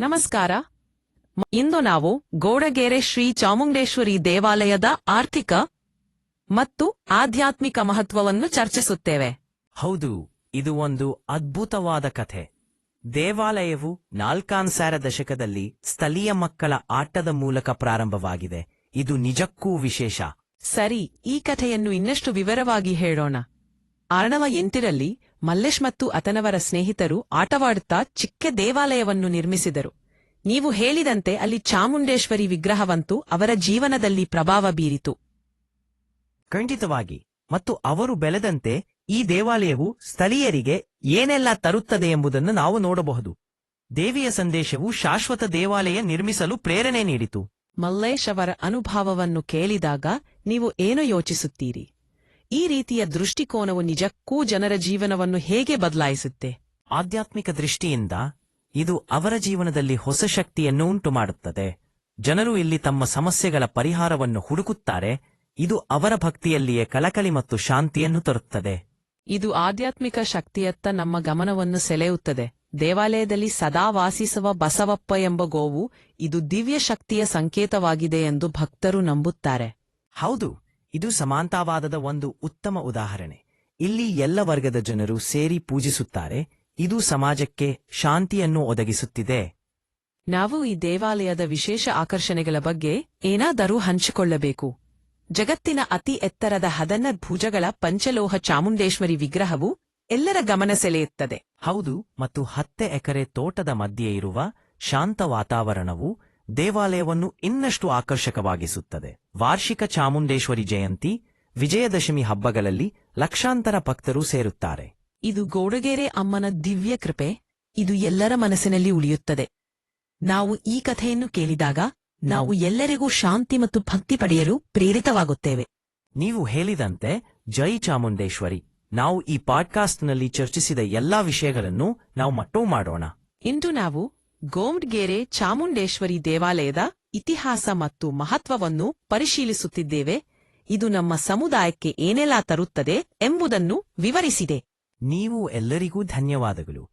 ನಮಸ್ಕಾರ. ಇಂದು ನಾವು ಗೋಡಗೆರೆ ಶ್ರೀ ಚಾಮುಂಡೇಶ್ವರಿ ದೇವಾಲಯದ ಆರ್ಥಿಕ ಮತ್ತು ಆಧ್ಯಾತ್ಮಿಕ ಮಹತ್ವವನ್ನು ಚರ್ಚಿಸುತ್ತೇವೆ. ಹೌದು ಇದು ಒಂದು ಅದ್ಭುತವಾದ ಕಥೆ. ದೇವಾಲಯವು ನಾಲ್ಕಾನ್ಸಾರ ದಶಕದಲ್ಲಿ ಸ್ಥಳೀಯ ಮಕ್ಕಳ ಆಟದ ಮೂಲಕ ಪ್ರಾರಂಭವಾಗಿದೆ. ಇದು ನಿಜಕ್ಕೂ ವಿಶೇಷ. ಸರಿ ಈ ಕಥೆಯನ್ನು ಇನ್ನಷ್ಟು ವಿವರವಾಗಿ ಹೇಳೋಣ. ಅರ್ಣವ ಎಂಟಿರಲ್ಲಿ ಮಲ್ಲೇಶ್ ಮತ್ತು ಅತನವರ ಸ್ನೇಹಿತರು ಆಟವಾಡುತ್ತಾ ಚಿಕ್ಕ ದೇವಾಲಯವನ್ನು ನಿರ್ಮಿಸಿದರು. ನೀವು ಹೇಳಿದಂತೆ ಅಲ್ಲಿ ಚಾಮುಂಡೇಶ್ವರಿ ವಿಗ್ರಹವಂತೂ ಅವರ ಜೀವನದಲ್ಲಿ ಪ್ರಭಾವ ಬೀರಿತು. ಖಂಡಿತವಾಗಿ. ಮತ್ತು ಅವರು ಬೆಳೆದಂತೆ ಈ ದೇವಾಲಯವು ಸ್ಥಳೀಯರಿಗೆ ಏನೆಲ್ಲ ತರುತ್ತದೆ ಎಂಬುದನ್ನು ನಾವು ನೋಡಬಹುದು. ದೇವಿಯ ಸಂದೇಶವು ಶಾಶ್ವತ ದೇವಾಲಯ ನಿರ್ಮಿಸಲು ಪ್ರೇರಣೆ ನೀಡಿತು. ಮಲ್ಲೇಶ್ ಅವರ ಅನುಭವವನ್ನು ಕೇಳಿದಾಗ ನೀವು ಏನು ಯೋಚಿಸುತ್ತೀರಿ? ಈ ರೀತಿಯ ದೃಷ್ಟಿಕೋನವು ನಿಜಕ್ಕೂ ಜನರ ಜೀವನವನ್ನು ಹೇಗೆ ಬದಲಾಯಿಸುತ್ತೆ? ಆಧ್ಯಾತ್ಮಿಕ ದೃಷ್ಟಿಯಿಂದ ಇದು ಅವರ ಜೀವನದಲ್ಲಿ ಹೊಸ ಶಕ್ತಿಯನ್ನು ಉಂಟುಮಾಡುತ್ತದೆ. ಜನರು ಇಲ್ಲಿ ತಮ್ಮ ಸಮಸ್ಯೆಗಳ ಪರಿಹಾರವನ್ನು ಹುಡುಕುತ್ತಾರೆ. ಇದು ಅವರ ಭಕ್ತಿಯಲ್ಲಿಯೇ ಕಳಕಳಿ ಮತ್ತು ಶಾಂತಿಯನ್ನು ತರುತ್ತದೆ. ಇದು ಆಧ್ಯಾತ್ಮಿಕ ಶಕ್ತಿಯತ್ತ ನಮ್ಮ ಗಮನವನ್ನು ಸೆಳೆಯುತ್ತದೆ. ದೇವಾಲಯದಲ್ಲಿ ಸದಾ ವಾಸಿಸುವ ಬಸವಪ್ಪ ಎಂಬ ಗೋವು ಇದು ದಿವ್ಯ ಶಕ್ತಿಯ ಸಂಕೇತವಾಗಿದೆ ಎಂದು ಭಕ್ತರು ನಂಬುತ್ತಾರೆ. ಹೌದು. ಇದು ಸಮಾನತಾವಾದದ ಒಂದು ಉತ್ತಮ ಉದಾಹರಣೆ. ಇಲ್ಲಿ ಎಲ್ಲ ವರ್ಗದ ಜನರು ಸೇರಿ ಪೂಜಿಸುತ್ತಾರೆ ಇದು ಸಮಾಜಕ್ಕೆ ಶಾಂತಿಯನ್ನು ಒದಗಿಸುತ್ತಿದೆ. ನಾವು ಈ ದೇವಾಲಯದ ವಿಶೇಷ ಆಕರ್ಷಣೆಗಳ ಬಗ್ಗೆ ಏನಾದರೂ ಹಂಚಿಕೊಳ್ಳಬೇಕು. ಜಗತ್ತಿನ ಅತಿ ಎತ್ತರದ ಹದನ ಭುಜಗಳ ಪಂಚಲೋಹ ಚಾಮುಂಡೇಶ್ವರಿ ವಿಗ್ರಹವು ಎಲ್ಲರ ಗಮನ ಸೆಳೆಯುತ್ತದೆ. ಹೌದು ಮತ್ತು ಹತ್ತೆ ಎಕರೆ ತೋಟದ ಮಧ್ಯೆ ಇರುವ ಶಾಂತ ವಾತಾವರಣವು ದೇವಾಲಯವನ್ನು ಇನ್ನಷ್ಟು ಆಕರ್ಷಕವಾಗಿಸುತ್ತದೆ. ವಾರ್ಷಿಕ ಚಾಮುಂಡೇಶ್ವರಿ ಜಯಂತಿ ವಿಜಯದಶಮಿ ಹಬ್ಬಗಳಲ್ಲಿ ಲಕ್ಷಾಂತರ ಭಕ್ತರು ಸೇರುತ್ತಾರೆ. ಇದು ಗೋಡಗೇರೆ ಅಮ್ಮನ ದಿವ್ಯ ಕೃಪೆ. ಇದು ಎಲ್ಲರ ಮನಸ್ಸಿನಲ್ಲಿ ಉಳಿಯುತ್ತದೆ. ನಾವು ಈ ಕಥೆಯನ್ನು ಕೇಳಿದಾಗ ನಾವು ಎಲ್ಲರಿಗೂ ಶಾಂತಿ ಮತ್ತು ಭಕ್ತಿ ಪಡೆಯಲು ಪ್ರೇರಿತವಾಗುತ್ತೇವೆ. ನೀವು ಹೇಳಿದಂತೆ ಜೈ ಚಾಮುಂಡೇಶ್ವರಿ. ನಾವು ಈ ಪಾಡ್ಕಾಸ್ಟ್ನಲ್ಲಿ ಚರ್ಚಿಸಿದ ಎಲ್ಲಾ ವಿಷಯಗಳನ್ನು ನಾವು ಮಟ್ಟೂ ಮಾಡೋಣ. ಇಂದು ನಾವು ಗೋಮ್ಡ್ಗೆರೆ ಚಾಮುಂಡೇಶ್ವರಿ ದೇವಾಲಯದ ಇತಿಹಾಸ ಮತ್ತು ಮಹತ್ವವನ್ನು ಪರಿಶೀಲಿಸುತ್ತಿದ್ದೇವೆ. ಇದು ನಮ್ಮ ಸಮುದಾಯಕ್ಕೆ ಏನೆಲ್ಲ ತರುತ್ತದೆ ಎಂಬುದನ್ನು ವಿವರಿಸಿದೆ. ನೀವು ಎಲ್ಲರಿಗೂ ಧನ್ಯವಾದಗಳು.